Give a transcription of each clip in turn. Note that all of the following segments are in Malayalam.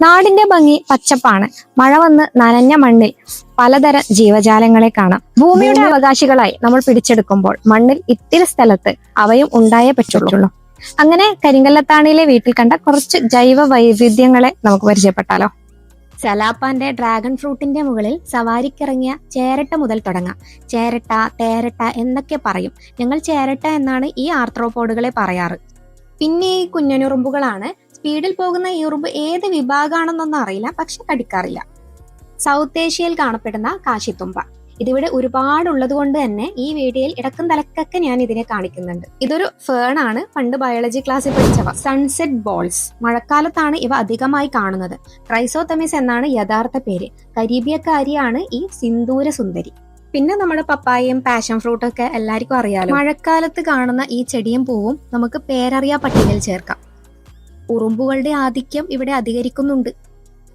നാടിന്റെ ഭംഗി പച്ചപ്പാണ്. മഴ വന്ന് നനഞ്ഞ മണ്ണിൽ പലതരം ജീവജാലങ്ങളെ കാണാം. ഭൂമിയുടെ അവകാശികളായി നമ്മൾ പിടിച്ചെടുക്കുമ്പോൾ മണ്ണിൽ ഇത്തിരി സ്ഥലത്ത് അവയും ഉണ്ടായേ പറ്റുള്ളൂ. അങ്ങനെ കരിങ്കല്ലത്താണിയിലെ വീട്ടിൽ കണ്ട കുറച്ച് ജൈവ വൈവിധ്യങ്ങളെ നമുക്ക് പരിചയപ്പെട്ടാലോ. സലാപ്പാന്റെ ഡ്രാഗൺ ഫ്രൂട്ടിന്റെ മുകളിൽ സവാരിക്കിറങ്ങിയ ചേരട്ട മുതൽ തുടങ്ങാം. ചേരട്ട തേരട്ട എന്നൊക്കെ പറയും. ഞങ്ങൾ ചേരട്ട എന്നാണ് ഈ ആർത്രോപോഡുകളെ പറയാറ്. പിന്നെ ഈ കുഞ്ഞനുറുമ്പുകളാണ് സ്പീഡിൽ പോകുന്ന ഈ ഉറുമ്പ് ഏത് വിഭാഗമാണെന്നൊന്നും അറിയില്ല പക്ഷെ കടിക്കാറില്ല. സൗത്ത് ഏഷ്യയിൽ കാണപ്പെടുന്ന കാശിത്തുമ്പ. ഇതിവിടെ ഒരുപാട് ഉള്ളത് കൊണ്ട് തന്നെ ഈ വീഡിയോയിൽ ഇടക്കും തലക്കൊക്കെ ഞാൻ ഇതിനെ കാണിക്കുന്നുണ്ട്. ഇതൊരു ഫേൺ ആണ്. പണ്ട് ബയോളജി ക്ലാസ്സിൽ പഠിച്ചവ. സൺസെറ്റ് ബോൾസ് മഴക്കാലത്താണ് ഇവ അധികമായി കാണുന്നത്. ക്രൈസോതമിസ് എന്നാണ് യഥാർത്ഥ പേര്. കരീബിയക്കാരിയാണ് ഈ സിന്ദൂര സുന്ദരി പിന്നെ നമ്മുടെ പപ്പായയും പാഷൻ ഫ്രൂട്ടും ഒക്കെ എല്ലാവർക്കും അറിയാലോ. മഴക്കാലത്ത് കാണുന്ന ഈ ചെടിയും പൂവും നമുക്ക് പേരറിയാ പട്ടികയിൽ ചേർക്കാം. ഉറുമ്പുകളുടെ ആധിക്യം ഇവിടെ അധികരിക്കുന്നുണ്ട്.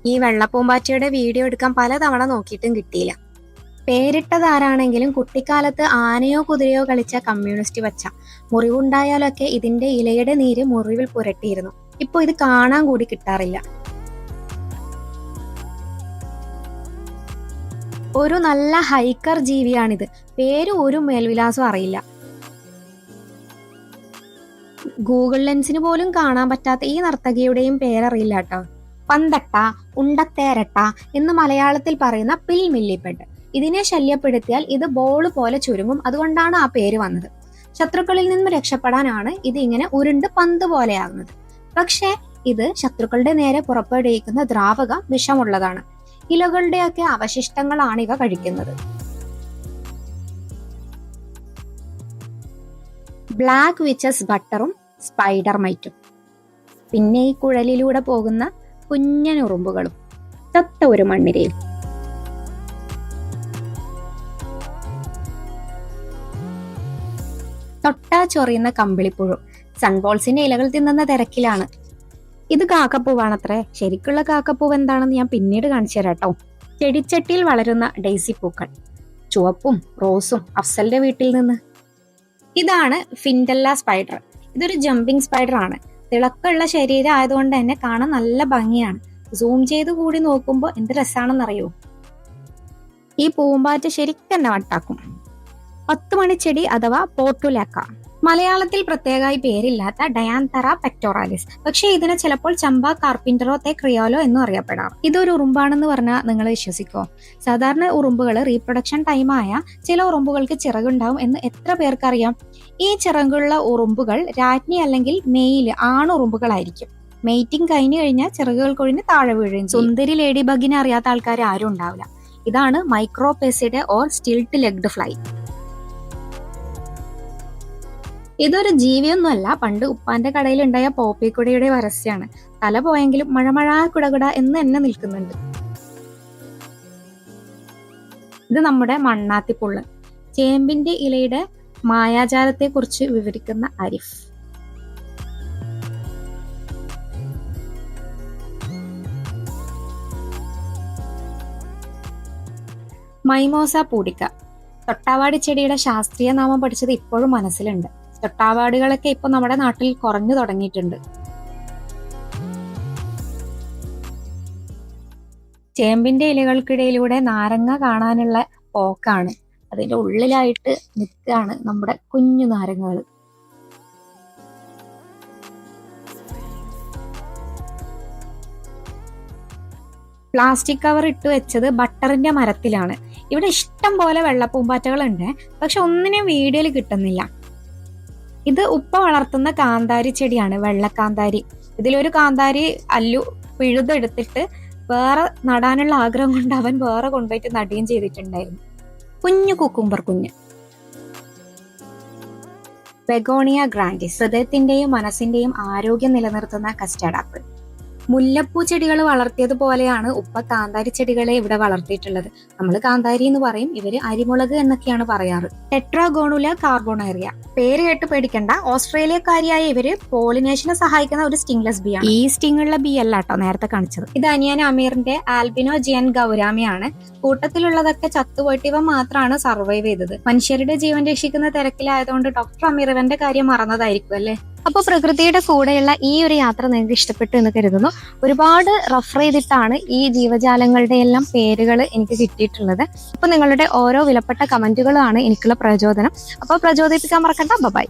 ഈ വെള്ളപ്പൂമ്പാറ്റയുടെ വീഡിയോ എടുക്കാൻ പലതവണ നോക്കിയിട്ടും കിട്ടിയില്ല. പേരിട്ടതാരാണെങ്കിലും കുട്ടിക്കാലത്ത് ആനയോ കുതിരയോ കളിച്ച കമ്മ്യൂണിസ്റ്റ് വച്ച മുറിവുണ്ടായാലൊക്കെ ഇതിന്റെ ഇലയുടെ നീര് മുറിവിൽ പുരട്ടിയിരുന്നു. ഇപ്പൊ ഇത് കാണാൻ കൂടി കിട്ടാറില്ല. ഒരു നല്ല ഹൈക്കർ ജീവിയാണിത്. പേര് ഒരു മേൽവിലാസം അറിയില്ല. ഗൂഗിൾ ലെൻസിന് പോലും കാണാൻ പറ്റാത്ത ഈ നർത്തകിയുടെയും പേരറിയില്ല കേട്ടോ. പന്തട്ട ഉണ്ടത്തേരട്ട എന്ന് മലയാളത്തിൽ പറയുന്ന പിൽ മില്ലിപ്പെട്ട്. ഇതിനെ ശല്യപ്പെടുത്തിയാൽ ഇത് ബോൾ പോലെ ചുരുങ്ങും. അതുകൊണ്ടാണ് ആ പേര് വന്നത്. ശത്രുക്കളിൽ നിന്നും രക്ഷപ്പെടാനാണ് ഇത് ഇങ്ങനെ ഉരുണ്ട് പന്ത് പോലെയാകുന്നത്. പക്ഷേ ഇത് ശത്രുക്കളുടെ നേരെ പുറപ്പെടുവിക്കുന്ന ദ്രാവക വിഷമുള്ളതാണ്. ഇലകളുടെയൊക്കെ അവശിഷ്ടങ്ങളാണ് ഇവ കഴിക്കുന്നത്. ബ്ലാക്ക് വിച്ചസ് ബട്ടറും സ്പൈഡർ മൈറ്റും പിന്നെ ഈ കുഴലിലൂടെ പോകുന്ന കുഞ്ഞനുറുമ്പുകളും ചത്ത ഒരു മണ്ണിരയും തൊട്ടാ ചൊറിയുന്ന കമ്പിളിപ്പുഴും സൺബോൾസിന്റെ ഇലകൾ തിന്നുന്ന തിരക്കിലാണ്. ഇത് കാക്കപ്പൂവാണത്രേ. ശരിക്കുള്ള കാക്കപ്പൂവ് എന്താണെന്ന് ഞാൻ പിന്നീട് കാണിച്ചു തരാം കേട്ടോ ചെടിച്ചട്ടിയിൽ വളരുന്ന ഡെയ്സി പൂക്കൾ ചുവപ്പും റോസും അഫ്സലിന്റെ വീട്ടിൽ നിന്ന്. ഇതാണ് ഫിൻഡല്ല സ്പൈഡർ. ഇതൊരു ജമ്പിങ് സ്പൈഡർ ആണ്. തിളക്കമുള്ള ശരീരം ആയതുകൊണ്ട് തന്നെ കാണാൻ നല്ല ഭംഗിയാണ്. സൂം ചെയ്ത് കൂടി നോക്കുമ്പോൾ എന്ത് രസാണെന്നറിയോ? ഈ പൂമ്പാറ്റ ശരിക്കും തന്നെ വട്ടാക്കും. പത്ത് മണിച്ചെടി അഥവാ പോർട്ടുലാക്ക. മലയാളത്തിൽ പ്രത്യേകമായി പേരില്ലാത്ത ഡയാൻതറ പെക്ടോറാലിസ് പക്ഷേ ഇതിനെ ചിലപ്പോൾ ചമ്പ കാർപ്പിന്ററോ തെ ക്രിയോലോ എന്നും അറിയപ്പെടാം. ഇതൊരു ഉറുമ്പാണെന്ന് പറഞ്ഞാൽ നിങ്ങൾ വിശ്വസിക്കോ? സാധാരണ ഉറുമ്പുകൾ റീപ്രൊഡക്ഷൻ ടൈമായ ചില ഉറുമ്പുകൾക്ക് ചിറകുണ്ടാവും എന്ന് എത്ര പേർക്കറിയാം? ഈ ചിറകുള്ള ഉറുമ്പുകൾ രാജ്ഞി അല്ലെങ്കിൽ മെയിൽ ആണുറുമ്പുകളായിരിക്കും മെയ്റ്റിംഗ് കഴിഞ്ഞു കഴിഞ്ഞാൽ ചിറകുകൾ കൊഴിഞ്ഞ് താഴെ വീഴുകയും സുന്ദരി ലേഡി ബഗിനെ അറിയാത്ത ആൾക്കാർ ആരും ഉണ്ടാവില്ല. ഇതാണ് micropezid or stilt legged fly ഇതൊരു ജീവിയൊന്നുമല്ല. പണ്ട് ഉപ്പാന്റെ കടയിൽ ഉണ്ടായ പോപ്പിക്കുടയുടെ വരസ്യാണ് തല പോയെങ്കിലും മഴ മഴ കുടകുട എന്ന് തന്നെ നിൽക്കുന്നുണ്ട്. ഇത് നമ്മുടെ മണ്ണാത്തിപ്പുള്ള്. ചേമ്പിന്റെ ഇലയുടെ മായാജാലത്തെ കുറിച്ച് വിവരിക്കുന്ന അരിഫ്. മൈമോസ പൂടിക്ക. തൊട്ടാവാടി ചെടിയുടെ ശാസ്ത്രീയ നാമം പഠിച്ചത് ഇപ്പോഴും മനസ്സിലുണ്ട്. തൊട്ടാവാടികളൊക്കെ ഇപ്പൊ നമ്മുടെ നാട്ടിൽ കുറഞ്ഞു തുടങ്ങിയിട്ടുണ്ട്. ചേമ്പിന്റെ ഇലകൾക്കിടയിലൂടെ നാരങ്ങ കാണാനുള്ള പോക്കാണ്. അതിന്റെ ഉള്ളിലായിട്ട് നിൽക്കുകയാണ് നമ്മുടെ കുഞ്ഞു നാരങ്ങകൾ. പ്ലാസ്റ്റിക് കവർ ഇട്ട് വെച്ചത് ബട്ടറിന്റെ മരത്തിലാണ്. ഇവിടെ ഇഷ്ടം പോലെ വെള്ളപ്പൂമ്പാറ്റകളുണ്ട്. പക്ഷെ ഒന്നിനും വീഡിയോയിൽ കിട്ടുന്നില്ല. ഇത് ഉപ്പ വളർത്തുന്ന കാന്താരി ചെടിയാണ് വെള്ളക്കാന്താരി. ഇതിലൊരു കാന്താരി അല്ലു പിഴുതെടുത്തിട്ട് വേറെ നടാനുള്ള ആഗ്രഹം കൊണ്ട് അവൻ വേറെ കൊണ്ടുപോയിട്ട് നടുകയും ചെയ്തിട്ടുണ്ടായിരുന്നു. കുഞ്ഞു കുക്കുംബർ കുഞ്ഞ്. ബെഗോണിയ ഗ്രാൻഡിസ് ഹൃദയത്തിന്റെയും മനസ്സിന്റെയും ആരോഗ്യം നിലനിർത്തുന്ന കസ്റ്റാർഡ് ആപ്പിൾ. മുല്ലപ്പൂ ചെടികൾ വളർത്തിയതുപോലെയാണ് ഉപ്പ കാന്താരി ചെടികളെ ഇവിടെ വളർത്തിയിട്ടുള്ളത്. നമ്മൾ കാന്താരി എന്ന് പറയും. ഇവർ അരിമുളക് എന്നൊക്കെയാണ് പറയാറ്. ടെട്രാഗോണുല കാർബോണേറിയ. പേര് കേട്ട് പേടിക്കണ്ട. ഓസ്ട്രേലിയക്കാരിയായ ഇവർ പോളിനേഷനെ സഹായിക്കുന്ന ഒരു സ്റ്റിംഗ്ലെസ് ബി ആണ്. ഈ സ്റ്റിംഗുള്ള ബി അല്ല കേട്ടോ നേരത്തെ കാണിച്ചത്. ഇത് അനിയൻ അമീറിന്റെ ആൽബിനോ ജിയൻ ഗൗരാമിയാണ്. കൂട്ടത്തിലുള്ളതൊക്കെ ചത്തുപോയിട്ട് ഇവ മാത്രമാണ് സർവൈവ് ചെയ്തത്. മനുഷ്യരുടെ ജീവൻ രക്ഷിക്കുന്ന തിരക്കിലായതുകൊണ്ട് ഡോക്ടർ അമീർ ഇവന്റെ കാര്യം മറന്നതായിരിക്കും അല്ലേ? അപ്പോൾ പ്രകൃതിയുടെ കൂടെയുള്ള ഈ ഒരു യാത്ര നിങ്ങൾക്ക് ഇഷ്ടപ്പെട്ടു എന്ന് കരുതുന്നു. ഒരുപാട് റഫർ ചെയ്തിട്ടാണ് ഈ ജീവജാലങ്ങളുടെ എല്ലാം പേരുകൾ എനിക്ക് കിട്ടിയിട്ടുള്ളത്. അപ്പോൾ നിങ്ങളുടെ ഓരോ വിലപ്പെട്ട കമന്റുകളാണ് എനിക്കുള്ള പ്രചോദനം. അപ്പോൾ പ്രചോദിപ്പിക്കാൻ മറക്കണ്ട. ബൈ